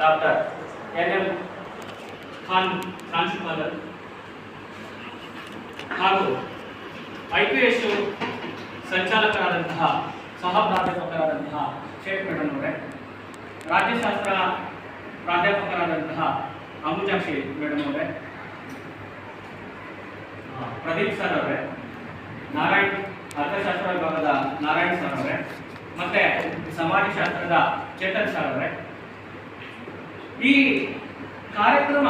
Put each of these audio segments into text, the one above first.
Doctor N M Khan ಪ್ರಾಂಶುಪಾಲರ್ ಹಾಗೂ I P S ಸಂಚಾಲಕರಾದಂತಹ ಸಹ ಪ್ರಾಧ್ಯಾಪಕರಾದಂತಹ ಶೇಖ್ ಮೇಡಮ್ ಅವರೇ, ರಾಜ್ಯಶಾಸ್ತ್ರ ಪ್ರಾಧ್ಯಾಪಕರಾದಂತಹ ಅಂಬುಜಾಕ್ಷಿ ಮೇಡಮ್ ಅವರೇ ಪ್ರದೀಪ್ ಸರ್ ಅವರೇ, ನಾರಾಯಣ್ ಅರ್ಥಶಾಸ್ತ್ರ ವಿಭಾಗದ ನಾರಾಯಣ್ ಸರ್ ಅವರೇ, ಮತ್ತೆ ಸಮಾಜಶಾಸ್ತ್ರದ ಚೇತನ್ ಸರ್ ಅವರೇ ಈ ಕಾರ್ಯಕ್ರಮ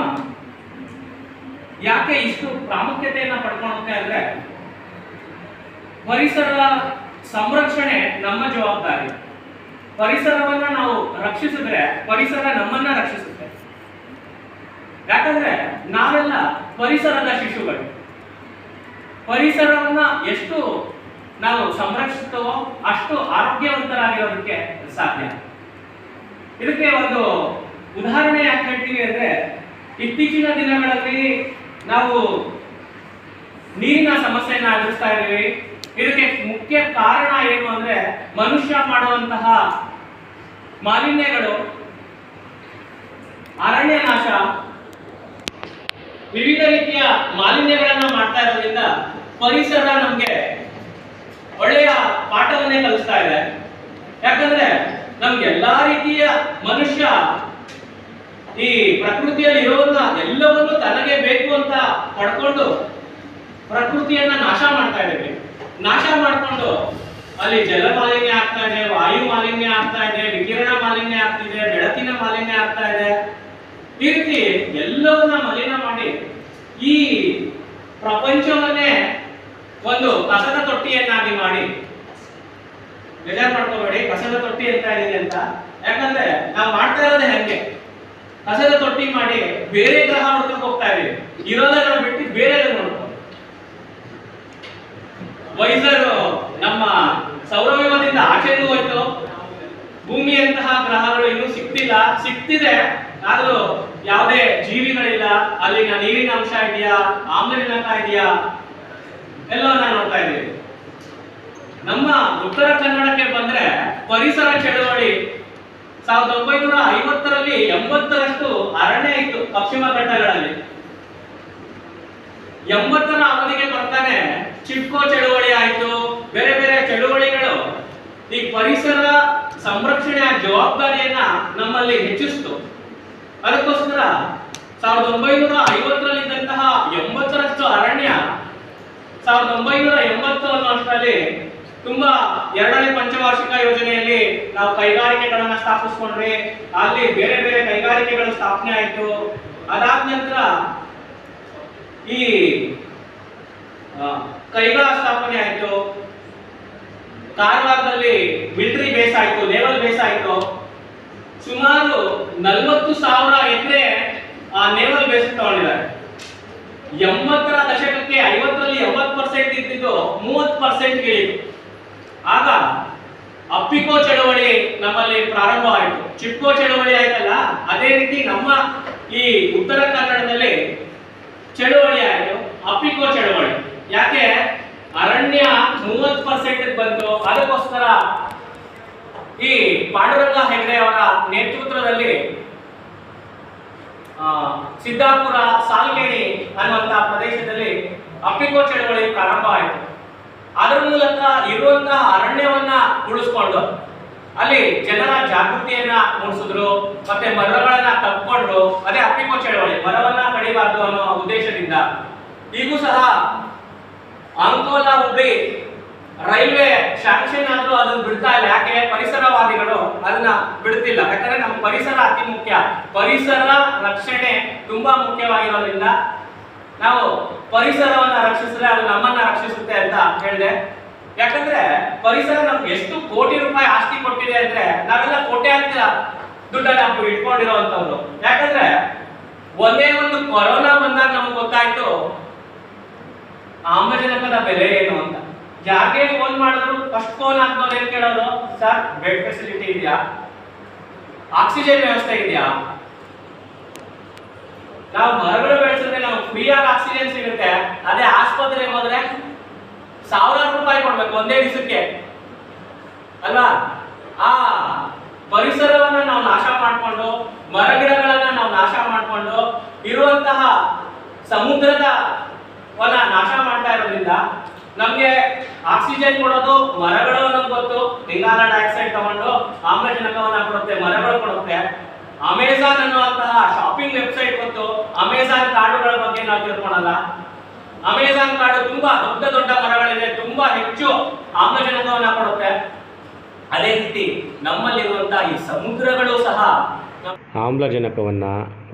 ಯಾಕೆ ಇಷ್ಟು ಪ್ರಾಮುಖ್ಯತೆಯನ್ನ ಪಡ್ಕೊಳ್ಳುತ್ತೆ ಅಂದ್ರೆ ಪರಿಸರ ಸಂರಕ್ಷಣೆ ನಮ್ಮ ಜವಾಬ್ದಾರಿ. ಪರಿಸರವನ್ನ ನಾವು ರಕ್ಷಿಸಿದ್ರೆ ಪರಿಸರ ನಮ್ಮನ್ನ ರಕ್ಷಿಸುತ್ತೆ. ಯಾಕಂದ್ರೆ ನಾವೆಲ್ಲ ಪರಿಸರದ ಶಿಶುಗಳು. ಪರಿಸರವನ್ನ ಎಷ್ಟು ನಾವು ಸಂರಕ್ಷಿಸ್ತವೋ ಅಷ್ಟು ಆರೋಗ್ಯವಂತರಾಗಿರೋದಕ್ಕೆ ಸಾಧ್ಯ. ಇದಕ್ಕೆ ಒಂದು ಉದಾಹರಣೆ ಯಾಕೆ ಹೇಳ್ತೀವಿ ಅಂದ್ರೆ ಇತ್ತೀಚಿನ ದಿನಗಳಲ್ಲಿ ನಾವು ನೀರಿನ ಸಮಸ್ಯೆಯನ್ನ ಎದುರಿಸ್ತಾ ಇದ್ದೀವಿ. ಇದಕ್ಕೆ ಮುಖ್ಯ ಕಾರಣ ಏನು ಅಂದ್ರೆ ಮನುಷ್ಯ ಮಾಡುವಂತಹ ಮಾಲಿನ್ಯಗಳು ಅರಣ್ಯ ನಾಶ ವಿವಿಧ ರೀತಿಯ ಮಾಲಿನ್ಯಗಳನ್ನ ಮಾಡ್ತಾ ಇರೋದ್ರಿಂದ ಪರಿಸರ ನಮ್ಗೆ ಒಳ್ಳೆಯ ಪಾಠವನ್ನೇ ಕಲಿಸ್ತಾ ಇದೆ. ಯಾಕಂದ್ರೆ ನಮ್ಗೆ ಎಲ್ಲಾ ರೀತಿಯ ಮನುಷ್ಯ ಈ ಪ್ರಕೃತಿಯಲ್ಲಿ ಇರೋದನ್ನ ಎಲ್ಲವನ್ನು ತನಗೆ ಬೇಕು ಅಂತ ಪಡ್ಕೊಂಡು ಪ್ರಕೃತಿಯನ್ನ ನಾಶ ಮಾಡ್ತಾ ಇದ್ದೇವೆ. ನಾಶ ಮಾಡಿಕೊಂಡು ಅಲ್ಲಿ ಜಲ ಮಾಲಿನ್ಯ ಆಗ್ತಾ ಇದೆ, ವಾಯು ಮಾಲಿನ್ಯ ಆಗ್ತಾ ಇದೆ, ವಿಕಿರಣ ಮಾಲಿನ್ಯ ಆಗ್ತಿದೆ ಬೆಳಕಿನ ಮಾಲಿನ್ಯ ಆಗ್ತಾ ಇದೆ. ಈ ರೀತಿ ಎಲ್ಲವನ್ನ ಮಲಿನ ಮಾಡಿ ಈ ಪ್ರಪಂಚವನ್ನೇ ಒಂದು ಕಸದ ತೊಟ್ಟಿಯನ್ನಾಗಿ ಮಾಡಿ. ಬೇಜಾರು ಮಾಡ್ಕೋಬೇಡಿ ಕಸದ ತೊಟ್ಟಿ ಅಂತ ಇದೆ ಅಂತ. ಯಾಕಂದ್ರೆ ನಾವು ಮಾಡ್ತಾ ಇರೋದೇ ಹೆಂಗೆ. ಕಸದ ತೊಟ್ಟಿ ಮಾಡಿ ಬೇರೆ ಗ್ರಹ ಹುಡ್ಕಕ್ ಹೋಗ್ತಾ ಇದೆ ಇರೋದನ್ನ ಬಿಟ್ಟು ಬೇರೆ ವೈಸರ್, ನಮ್ಮ ಸೌರವ್ಯೂಹದಿಂದ ಆಚೆಗೂ ಹೋಯ್ತು. ಭೂಮಿಯಂತಹ ಗ್ರಹಗಳು ಇನ್ನೂ ಸಿಕ್ತಿಲ್ಲ. ಸಿಕ್ತಿದೆ, ಆದ್ರೂ ಯಾವುದೇ ಜೀವಿಗಳಿಲ್ಲ. ಅಲ್ಲಿನ ನೀರಿನ ಅಂಶ ಇದೆಯಾ? ಆಮ್ಲಜನಕ ಇದೆಯಾ? ಎಲ್ಲವನ್ನ ನೋಡ್ತಾ ಇದ್ದೀವಿ. ನಮ್ಮ ಉತ್ತರ ಕನ್ನಡಕ್ಕೆ ಬಂದ್ರೆ ಪರಿಸರ ಚಳವಳಿ ಸಾವಿರದ ಒಂಬೈನೂರ ಐವತ್ತರಲ್ಲಿ ಎಂಬತ್ತರಷ್ಟು ಅರಣ್ಯ ಇತ್ತು ಪಶ್ಚಿಮ ಘಟ್ಟಗಳಲ್ಲಿ. ಎಂಬತ್ತರ ಅವಧಿಗೆ ಬರ್ತಾನೆ ಚಿಟ್ಕೋ ಚಳುವಳಿ ಆಯಿತು. ಬೇರೆ ಬೇರೆ ಚಳುವಳಿಗಳು ಈ ಪರಿಸರ ಸಂರಕ್ಷಣೆಯ ಜವಾಬ್ದಾರಿಯನ್ನ ನಮ್ಮಲ್ಲಿ ಹೆಚ್ಚಿಸ್ತು. ಅದಕ್ಕೋಸ್ಕರ ಸಾವಿರದ ಒಂಬೈನೂರ ಐವತ್ತರಲ್ಲಿದ್ದಂತಹ ಎಂಬತ್ತರಷ್ಟು ಅರಣ್ಯ ಸಾವಿರದ ಒಂಬೈನೂರ ಎಂಬತ್ತು ಅನ್ನೋ ಅಷ್ಟರಲ್ಲಿ ತುಂಬಾ ಎರಡನೇ ಪಂಚವಾರ್ಷಿಕ ಯೋಜನೆಯಲ್ಲಿ ನಾವು ಕೈಗಾರಿಕೆಗಳನ್ನ ಸ್ಥಾಪಿಸ್ಕೊಂಡ್ರಿ ಅಲ್ಲಿ ಬೇರೆ ಬೇರೆ ಕೈಗಾರಿಕೆಗಳು ಸ್ಥಾಪನೆ ಆಯ್ತು. ಅದಾದ ನಂತರ ಈ ಕೈಗಳ ಸ್ಥಾಪನೆ ಆಯ್ತು. ಕಾರವಾರದಲ್ಲಿ ಮಿಲಿಟರಿ ಬೇಸ್ ಆಯ್ತು ನೇವಲ್ ಬೇಸ್ ಆಯ್ತು. ಸುಮಾರು ನಲವತ್ತು ಸಾವಿರ ಎಕರೆ ಆ ನೇವಲ್ ಬೇಸ್ ತಗೊಂಡಿದ್ದಾರೆ ಎಂಬತ್ತರ ದಶಕಕ್ಕೆ ಐವತ್ತರಲ್ಲಿ ಎಂಬತ್ತು ಪರ್ಸೆಂಟ್ ಇದ್ದಿದ್ದು ಮೂವತ್ತು ಪರ್ಸೆಂಟ್ ಇಳಿತು. ಆಗ ಅಪ್ಪಿಕೋ ಚಳವಳಿ ನಮ್ಮಲ್ಲಿ ಪ್ರಾರಂಭ ಆಯಿತು ಚಿಪ್ಕೋ ಚಳವಳಿ ಆಯ್ತಲ್ಲ, ಅದೇ ರೀತಿ ನಮ್ಮ ಈ ಉತ್ತರ ಕನ್ನಡದಲ್ಲಿ ಚಳವಳಿ ಆಯಿತು, ಅಪ್ಪಿಕೋ ಚಳವಳಿ. ಯಾಕೆ? ಅರಣ್ಯ ಮೂವತ್ತು ಪರ್ಸೆಂಟ್ ಬಂತು. ಅದಕ್ಕೋಸ್ಕರ ಈ ಪಾಂಡುರಂಗ ಹೆಗ್ಡೆ ಅವರ ನೇತೃತ್ವದಲ್ಲಿ ಸಿದ್ದಾಪುರ, ಸಾಲ್ಗೇಣಿ ಅನ್ನುವಂತಹ ಪ್ರದೇಶದಲ್ಲಿ ಅಪ್ಪಿಕೋ ಚಳವಳಿ ಪ್ರಾರಂಭ ಆಯಿತು ಅದರ ಮೂಲಕ ಇರುವಂತಹ ಅರಣ್ಯವನ್ನ ಉಳಿಸ್ಕೊಂಡು ಅಲ್ಲಿ ಜನರ ಜಾಗೃತಿಯನ್ನ ಮೂಡಿಸಿದ್ರು, ಮತ್ತೆ ಮರಗಳನ್ನ ತಪ್ಪಿಕೊಂಡ್ರು ಅದೇ ಅಪ್ಪಿಕೋ ಚಳವಳಿ ಮರವನ್ನ ಕಡಿಬಾರ್ದು ಅನ್ನೋ ಉದ್ದೇಶದಿಂದ ಈಗೂ ಸಹ ಅಂಕೋಲಾ ಹುಬ್ಳಿ ರೈಲ್ವೆ ಶಾಂಕ್ಷನ್ ಆದ್ರೂ ಅದನ್ನ ಬಿಡ್ತಾ ಇಲ್ಲ. ಯಾಕೆ? ಪರಿಸರವಾದಿಗಳು ಅದನ್ನ ಬಿಡ್ತಿಲ್ಲ. ಯಾಕಂದ್ರೆ ನಮ್ಮ ಪರಿಸರ ಅತಿ ಮುಖ್ಯ. ಪರಿಸರ ರಕ್ಷಣೆ ತುಂಬಾ ಮುಖ್ಯವಾಗಿರೋದ್ರಿಂದ ನಾವು ಪರಿಸರವನ್ನ ರಕ್ಷಿಸಿದ್ರೆ ಅದು ನಮ್ಮನ್ನ ರಕ್ಷಿಸುತ್ತೆ ಅಂತ ಹೇಳಿದೆ. ಯಾಕಂದ್ರೆ ಪರಿಸರ ನಮ್ಗೆ ಎಷ್ಟು ಕೋಟಿ ರೂಪಾಯಿ ಆಸ್ತಿ ಕೊಟ್ಟಿದೆ ಅಂದ್ರೆ ನಾವೆಲ್ಲ ಕೋಟ್ಯಾಂತರ ದುಡ್ಡನ್ನ ನಾವು ಇಟ್ಕೊಂಡಿರೋಂಥವ್ರು ಯಾಕಂದ್ರೆ ಒಂದೇ ಒಂದು ಕೊರೋನಾ ಬಂದಾಗ ನಮ್ಗೆ ಗೊತ್ತಾಯ್ತು, ಆಮ್ಲಜನಕದ ಬೆಲೆ ಏನು ಅಂತ. ಯಾರಿಗೆ ಫೋನ್ ಮಾಡಿದ್ರು? ಫಸ್ಟ್ ಫೋನ್ ಹಾಕ್ದವ್ರು ಏನ್ ಕೇಳೋದು? ಸರ್ ಬೆಡ್ ಫೆಸಿಲಿಟಿ ಇದೆಯಾ? ಆಕ್ಸಿಜನ್ ವ್ಯವಸ್ಥೆ ಇದೆಯಾ? ನಾವು ಮರಗಳು ಬೆಳೆಸಿದ್ರೆ ನಾವು ಫ್ರೀಯಾಗಿ ಆಕ್ಸಿಜನ್ ಸಿಗುತ್ತೆ. ಅದೇ ಆಸ್ಪತ್ರೆಗೆ ಹೋದ್ರೆ ಸಾವಿರಾರು ರೂಪಾಯಿ ಕೊಡ್ಬೇಕು ಒಂದೇ ದಿವಸಕ್ಕೆ. ಅಲ್ವಾ? ಆ ಪರಿಸರವನ್ನ ನಾವು ನಾಶ ಮಾಡಿಕೊಂಡು, ಮರಗಿಡಗಳನ್ನ ನಾವು ನಾಶ ಮಾಡಿಕೊಂಡು, ಇರುವಂತಹ ಸಮುದ್ರದ ವನ ನಾಶ ಮಾಡ್ತಾ ಇರೋದ್ರಿಂದ ನಮ್ಗೆ ಆಕ್ಸಿಜನ್ ಕೊಡೋದು, ಮರಗಳು ನಮ್ಗೆ ಗೊತ್ತು. ಇಂಗಾಲ ಡೈಆಕ್ಸೈಡ್ ತಗೊಂಡು ಆಮ್ಲಜನಕವನ್ನ ಕೊಡುತ್ತೆ, ಮರಗಳು ಕೊಡುತ್ತೆ. ಅಮೆಜಾನ್ ಅನ್ನುವಂತಹ ಶಾಪಿಂಗ್ ವೆಬ್ಸೈಟ್ ಮತ್ತು ಅಮೆಜಾನ್ ಕಾಡುಗಳ ಬಗ್ಗೆ ನಾವು ತಿಳ್ಕೊಳಲ್ಲ. ಅಮೆಜಾನ್ ಕಾಡು ತುಂಬಾ ದೊಡ್ಡ ದೊಡ್ಡ ಮರಗಳಿದೆ ತುಂಬಾ ಹೆಚ್ಚು ಆಮ್ಲಜನಕವನ್ನ ಕೊಡುತ್ತೆ. ಅದೇ ರೀತಿ ನಮ್ಮಲ್ಲಿರುವಂತಹ ಈ ಸಮುದ್ರಗಳು ಸಹ ಆಮ್ಲಜನಕವನ್ನ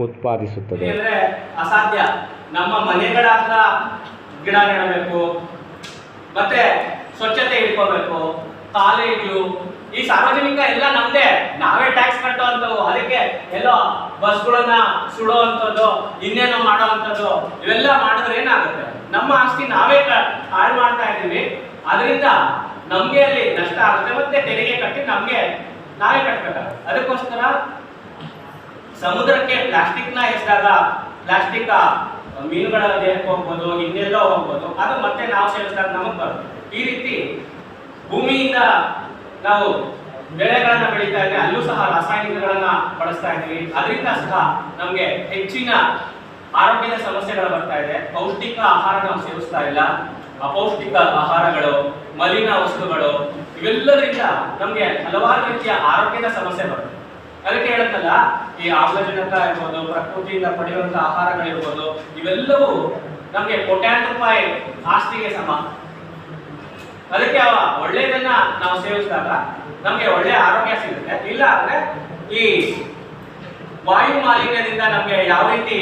ಉತ್ಪಾದಿಸುತ್ತದೆ. ಅಂದ್ರೆ ಅಸಾಧ್ಯ. ನಮ್ಮ ಮನೆಗಳ ಹತ್ರ ಗಿಡ ನೆಡಬೇಕು ಮತ್ತೆ ಸ್ವಚ್ಛತೆ ಇಟ್ಕೋಬೇಕು ಕಾಲೇಜು ಈ ಸಾರ್ವಜನಿಕ ಎಲ್ಲ ನಮ್ದೇ. ನಾವೇ ಟ್ಯಾಕ್ಸ್ ಕಟ್ಟುವಂಥವು ಅದಕ್ಕೆ ಎಲ್ಲೋ ಬಸ್ಗಳನ್ನ ಸುಡೋ ಅಂಥದ್ದು, ಇನ್ನೇನು ಮಾಡೋ ಅಂಥದ್ದು, ಇವೆಲ್ಲ ಮಾಡಿದ್ರೆ ಏನಾಗುತ್ತೆ? ನಮ್ಮ ಆಸ್ತಿ ನಾವೇ ಹಾಳು ಮಾಡ್ತಾ ಇದ್ದೀವಿ. ಅದರಿಂದ ನಮಗೆ ಅಲ್ಲಿ ನಷ್ಟ ಆಗುತ್ತೆ. ಮತ್ತೆ ತೆರಿಗೆ ಕಟ್ಟಿ ನಮಗೆ ನಾವೇ ಕಟ್ಟಬೇಕಾಗುತ್ತೆ ಅದಕ್ಕೋಸ್ಕರ ಸಮುದ್ರಕ್ಕೆ ಪ್ಲಾಸ್ಟಿಕ್ನ ಎಸ್ದಾಗ ಪ್ಲಾಸ್ಟಿಕ್ ಮೀನುಗಳ ದೇಹಕ್ಕೆ ಹೋಗ್ಬೋದು, ಇನ್ನೆಲ್ಲೋ ಹೋಗ್ಬೋದು, ಅದು ಮತ್ತೆ ನಾವು ಸೇರಿಸಿದಾಗ ನಮಗೆ ಬರುತ್ತೆ. ಈ ರೀತಿ ಭೂಮಿಯಿಂದ ನಾವು ಬೆಳೆಗಳನ್ನ ಬೆಳೀತಾ ಇದ್ರೆ ಅಲ್ಲೂ ಸಹ ರಾಸಾಯನಿಕಗಳನ್ನ ಬಳಸ್ತಾ ಇದ್ದೀವಿ. ಅದರಿಂದ ಸಹ ನಮಗೆ ಹೆಚ್ಚಿನ ಆರೋಗ್ಯದ ಸಮಸ್ಯೆಗಳು ಬರ್ತಾ ಇದೆ. ಪೌಷ್ಟಿಕ ಆಹಾರ ನಾವು ಸೇವಿಸ್ತಾ ಇಲ್ಲ. ಅಪೌಷ್ಟಿಕ ಆಹಾರಗಳು, ಮಲಿನ ವಸ್ತುಗಳು, ಇವೆಲ್ಲದರಿಂದ ನಮಗೆ ಹಲವಾರು ರೀತಿಯ ಆರೋಗ್ಯದ ಸಮಸ್ಯೆ ಬರುತ್ತೆ. ಅದಕ್ಕೆ ಹೇಳುತ್ತಲ್ಲ ಈ ಆಮ್ಲಜನಕ ಇರ್ಬೋದು, ಪ್ರಕೃತಿಯಿಂದ ಪಡೆಯುವಂತಹ ಆಹಾರಗಳಿರ್ಬೋದು, ಇವೆಲ್ಲವೂ ನಮಗೆ ಕೋಟ್ಯಾಂತರ ರೂಪಾಯಿ ಆಸ್ತಿಗೆ ಸಮ. ಅದಕ್ಕೆ ಒಳ್ಳೆಯದನ್ನ ನಾವು ಸೇವಿಸಿದಾಗ ನಮಗೆ ಒಳ್ಳೆ ಆರೋಗ್ಯ ಸಿಗುತ್ತೆ. ಇಲ್ಲ ಅಂದ್ರೆ ಈ ವಾಯು ಮಾಲಿನ್ಯದಿಂದ ನಮಗೆ ಯಾವ ರೀತಿ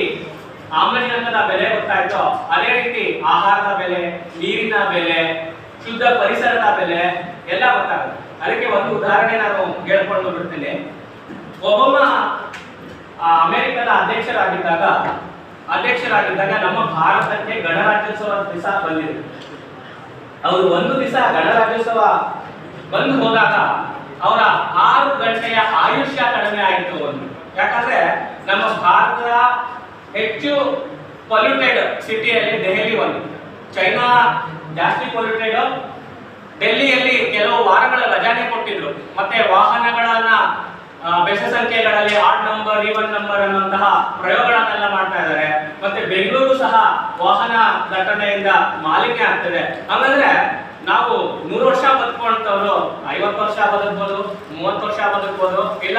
ಆಮ್ಲಜನಕದ ಬೆಲೆ ಗೊತ್ತಾಯ್ತೋ ಅದೇ ರೀತಿ ಆಹಾರದ ಬೆಲೆ, ನೀರಿನ ಬೆಲೆ, ಶುದ್ಧ ಪರಿಸರದ ಬೆಲೆ ಎಲ್ಲ ಗೊತ್ತಾಗುತ್ತೆ. ಅದಕ್ಕೆ ಒಂದು ಉದಾಹರಣೆ ನಾನು ಹೇಳ್ಕೊಂಡು ಬಿಡ್ತೀನಿ ಒಬಾಮ ಅಮೆರಿಕದ ಅಧ್ಯಕ್ಷರಾಗಿದ್ದಾಗ ಅಧ್ಯಕ್ಷರಾಗಿದ್ದಾಗ ನಮ್ಮ ಭಾರತಕ್ಕೆ ಗಣರಾಜ್ಯೋತ್ಸವ ದಿವಸ ಬಂದಿದೆ. ಅವರು ಒಂದು ದಿವಸ ಗಣರಾಜ್ಯೋತ್ಸವ ಬಂದು ಹೋದಾಗ ಅವರ ಆರು ಗಂಟೆಯ ಆಯುಷ್ಯ ಕಡಿಮೆ ಆಯಿತು ಒಂದು. ಯಾಕಂದ್ರೆ ನಮ್ಮ ಭಾರತದ ಹೆಚ್ಚು ಪೊಲ್ಯೂಟೆಡ್ ಸಿಟಿಯಲ್ಲಿ ದೆಹಲಿ ಒಂದು. ಚೈನಾ ಜಾಸ್ತಿ ಪೊಲ್ಯೂಟೆಡ್ ಡೆಲ್ಲಿಯಲ್ಲಿ ಕೆಲವು ವಾರಗಳ ರಜಾನೆ ಕೊಟ್ಟಿದ್ರು. ಮತ್ತೆ ವಾಹನಗಳನ್ನ ಬೆಸ ಸಂಖ್ಯೆಗಳಲ್ಲಿ ಆಡ್ ನಂಬರ್ ಈವನ್ ನಂಬರ್ ಅನ್ನುವಂತಹ ಪ್ರಯೋಗಗಳನ್ನೆಲ್ಲ ಮಾಡ್ತಾ ಇದ್ದಾರೆ. ಮತ್ತೆ ಬೆಂಗಳೂರು ಸಹ ವಾಹನ ದಟ್ಟಣೆಯಿಂದ ಮಾಲಿನ್ಯ ಆಗ್ತದೆ. ಹಂಗಂದ್ರೆ ನಾವು ನೂರು ವರ್ಷ ಬದುಕುವಂತವ್ರು ಐವತ್ತು ವರ್ಷ ಬದುಕ್ಬೋದು ಮೂವತ್ತು ವರ್ಷ ಬದುಕ್ಬೋದು ಇಲ್ಲ,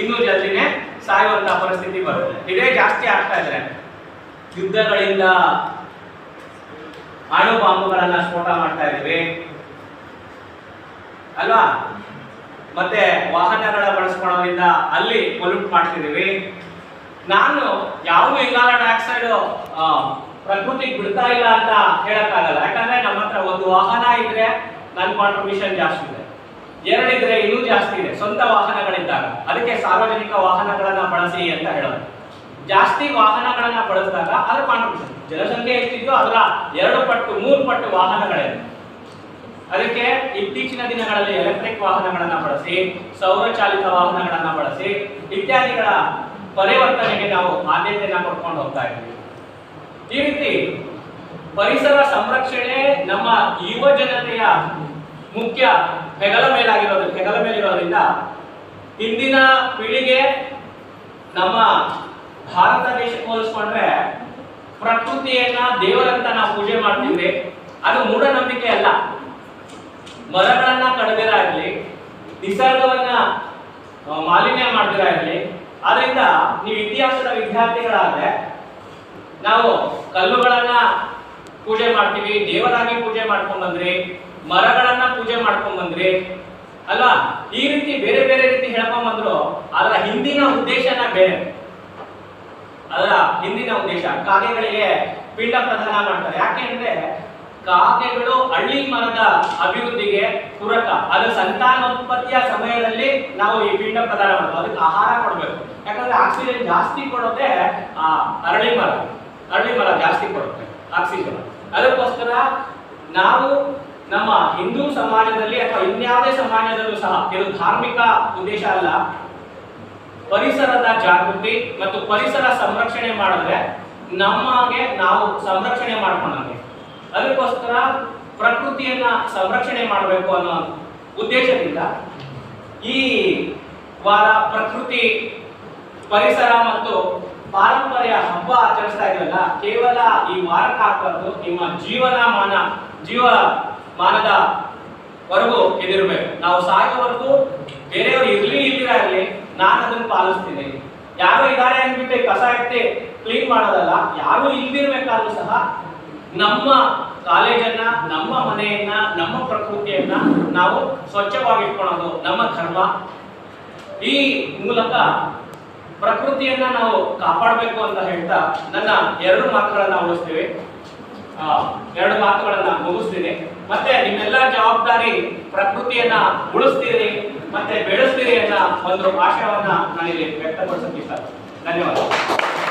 ಇನ್ನೂ ಜಲ್ದಿನೇ ಸಾಯುವಂತ ಪರಿಸ್ಥಿತಿ ಬರುತ್ತೆ. ಇದೇ ಜಾಸ್ತಿ ಆಗ್ತಾ ಇದ್ರೆ ಯುದ್ಧಗಳಿಂದ ಅಣು ಬಾಂಬುಗಳನ್ನ ಸ್ಫೋಟ ಮಾಡ್ತಾ ಇದೀವಿ ಅಲ್ವಾ? ಮತ್ತೆ ವಾಹನಗಳ ಬಳಸ್ಕೊಳ್ಳೋದ್ರಿಂದ ಅಲ್ಲಿ ಪೊಲ್ಯೂಟ್ ಮಾಡ್ತಿದೀವಿ ನಾನು ಯಾವ ಇಂಗಾಲ ಡೈಆಕ್ಸೈಡ್ ಪ್ರಕೃತಿಗೆ ಬಿಡ್ತಾ ಇಲ್ಲ ಅಂತ ಹೇಳಕ್ಕಾಗಲ್ಲ. ಯಾಕಂದ್ರೆ ನಮ್ಮ ಹತ್ರ ಒಂದು ವಾಹನ ಇದ್ರೆ ನನ್ನ ಕಾಂಟ್ರಿಬ್ಯೂಷನ್ ಜಾಸ್ತಿ ಇದೆ. ಎರಡಿದ್ರೆ ಇನ್ನೂ ಜಾಸ್ತಿ ಇದೆ. ಸ್ವಂತ ವಾಹನಗಳಿದ್ದಾಗ. ಅದಕ್ಕೆ ಸಾರ್ವಜನಿಕ ವಾಹನಗಳನ್ನ ಬಳಸಿ ಅಂತ ಹೇಳೋದು. ಜಾಸ್ತಿ ವಾಹನಗಳನ್ನ ಬಳಸಿದಾಗ ಅದ್ರ ಕಾಂಟ್ರಿಬ್ಯೂಷನ್ ಜನಸಂಖ್ಯೆ ಎಷ್ಟಿದ್ದು ಅದರ ಎರಡು ಪಟ್ಟು, ಮೂರು ಪಟ್ಟು ವಾಹನಗಳಿದೆ ಅದಕ್ಕೆ ಇತ್ತೀಚಿನ ದಿನಗಳಲ್ಲಿ ಎಲೆಕ್ಟ್ರಿಕ್ ವಾಹನಗಳನ್ನ ಬಳಸಿ, ಸೌರಚಾಲಿತ ವಾಹನಗಳನ್ನ ಬಳಸಿ, ಇತ್ಯಾದಿಗಳ ಪರಿವರ್ತನೆಗೆ ನಾವು ಆದ್ಯತೆಯನ್ನ ಕೊಡ್ಕೊಂಡು ಹೋಗ್ತಾ ಇದ್ದೀವಿ. ಈ ರೀತಿ ಪರಿಸರ ಸಂರಕ್ಷಣೆ ನಮ್ಮ ಯುವ ಜನತೆಯ ಮುಖ್ಯ ಹೆಗಲ ಮೇಲಾಗಿರೋದು, ಹೆಗಲ ಮೇಲಿರೋದ್ರಿಂದ ಇಂದಿನ ಪೀಳಿಗೆ ನಮ್ಮ ಭಾರತ ದೇಶಕ್ಕೆ ಹೋಲಿಸ್ಕೊಂಡ್ರೆ ಪ್ರಕೃತಿಯನ್ನ ದೇವರಂತ ನಾವು ಪೂಜೆ ಮಾಡ್ತೀವಿ ಅದು ಮೂಢನಂಬಿಕೆ ಅಲ್ಲ. ಮರಗಳನ್ನ ಕಡಿದಿರಾಗ್ಲಿ ನಿಸರ್ಗವನ್ನ ಮಾಲಿನ್ಯ ಮಾಡ್ದಿರ ಇರಲಿ ಆದ್ರಿಂದ ನೀವು ಇತಿಹಾಸದ ವಿದ್ಯಾರ್ಥಿಗಳಾದ್ರೆ ನಾವು ಕಲ್ಲುಗಳನ್ನ ಪೂಜೆ ಮಾಡ್ತೀವಿ, ದೇವರಾಗಿ ಪೂಜೆ ಮಾಡ್ಕೊಂಡ್ ಬಂದ್ರಿ, ಮರಗಳನ್ನ ಪೂಜೆ ಮಾಡ್ಕೊಂಡ್ ಬಂದ್ರಿ, ಅಲ್ವಾ? ಈ ರೀತಿ ಬೇರೆ ಬೇರೆ ರೀತಿ ಹೇಳ್ಕೊಂಡ್ ಬಂದ್ರು, ಅದರ ಹಿಂದಿನ ಉದ್ದೇಶನ ಬೇರೆ. ಅದರ ಹಿಂದಿನ ಉದ್ದೇಶ. ಕಾಗೆಗಳಿಗೆ ಪಿಂಡ ಪ್ರದಾನ ಮಾಡ್ತಾರೆ. ಯಾಕೆ ಅಂದ್ರೆ, ಕಾಗೆಗಳು ಹಳ್ಳಿ ಮರದ ಅಭಿವೃದ್ಧಿಗೆ ಪೂರಕ. ಅದು ಸಂತಾನೋತ್ಪತ್ತಿಯ ಸಮಯದಲ್ಲಿ ನಾವು ಈ ಪಿಂಡ ಪ್ರದಾನ ಮಾಡ್ತೀವಿ. ಅದಕ್ಕೆ ಆಹಾರ ಕೊಡಬೇಕು. ಯಾಕಂದ್ರೆ ಆಕ್ಸಿಜನ್ ಜಾಸ್ತಿ ಕೊಡೋದೇ ಆ ಅರಳಿ ಮರ. ಅರಳಿ ಮರ ಜಾಸ್ತಿ ಕೊಡುತ್ತೆ ಆಕ್ಸಿಜನ್ ಅದಕ್ಕೋಸ್ಕರ ನಾವು ನಮ್ಮ ಹಿಂದೂ ಸಮಾಜದಲ್ಲಿ ಅಥವಾ ಇನ್ಯಾವುದೇ ಸಮಾಜದಲ್ಲೂ ಸಹ ಕೆಲವು ಧಾರ್ಮಿಕ ಉದ್ದೇಶ ಅಲ್ಲ, ಪರಿಸರದ ಜಾಗೃತಿ ಮತ್ತು ಪರಿಸರ ಸಂರಕ್ಷಣೆ ಮಾಡಿದ್ರೆ ನಮಗೆ ನಾವು ಸಂರಕ್ಷಣೆ ಮಾಡ್ಕೊಂಡಂಗೆ. ಅದಕ್ಕೋಸ್ಕರ ಪ್ರಕೃತಿಯನ್ನ ಸಂರಕ್ಷಣೆ ಮಾಡಬೇಕು ಅನ್ನೋ ಉದ್ದೇಶದಿಂದ ಈ ವಾರ ಪ್ರಕೃತಿ ಪರಿಸರ ಮತ್ತು ಪಾರಂಪರ್ಯ ಹಬ್ಬ ಆಚರಿಸ್ತಾ ಇದೀವಲ್ಲ, ಕೇವಲ ಈ ವಾರಕ್ಕೆ ಹಾಕಬಾರ್ದು ನಿಮ್ಮ ಜೀವನಮಾನ ಜೀವ ಮಾನದ ವರೆಗೂ ಎದಿರಬೇಕು. ನಾವು ಸಾಯೋವರೆಗೂ ಬೇರೆಯವರು ಇರ್ಲಿ ಇಲ್ಲಿರ ಇರಲಿ ನಾನು ಅದನ್ನು ಪಾಲಿಸ್ತೀನಿ. ಯಾರು ಇದ್ದಾರೆ ಅಂದ್ಬಿಟ್ಟು ಕಸ ಎತ್ತಿ ಕ್ಲೀನ್ ಮಾಡೋದಲ್ಲ, ಯಾರು ಇಲ್ದಿರ್ಬೇಕಾದ್ರೂ ಸಹ ನಮ್ಮ ಕಾಲೇಜನ್ನ, ನಮ್ಮ ಮನೆಯನ್ನ, ನಮ್ಮ ಪ್ರಕೃತಿಯನ್ನ ನಾವು ಸ್ವಚ್ಛವಾಗಿ ಇಟ್ಕೊಳ್ಳೋದು ನಮ್ಮ ಧರ್ಮ ಈ ಮೂಲಕ ಪ್ರಕೃತಿಯನ್ನ ನಾವು ಕಾಪಾಡಬೇಕು ಅಂತ ಹೇಳ್ತಾ ನನ್ನ ಎರಡು ಮಾತುಗಳನ್ನ ಆ, ಎರಡು ಮಾತುಗಳನ್ನ ಮುಗಿಸ್ತೀನಿ. ಮತ್ತೆ ನಿಮ್ಮೆಲ್ಲ ಜವಾಬ್ದಾರಿ ಪ್ರಕೃತಿಯನ್ನ ಉಳಿಸ್ತೀರಿ ಮತ್ತೆ ಬೆಳೆಸ್ತೀರಿ ಅನ್ನೋ ಒಂದು ಆಶಯವನ್ನ ನಾನಿಲ್ಲಿ ವ್ಯಕ್ತಪಡಿಸೋದಿಲ್ಲ ಧನ್ಯವಾದ.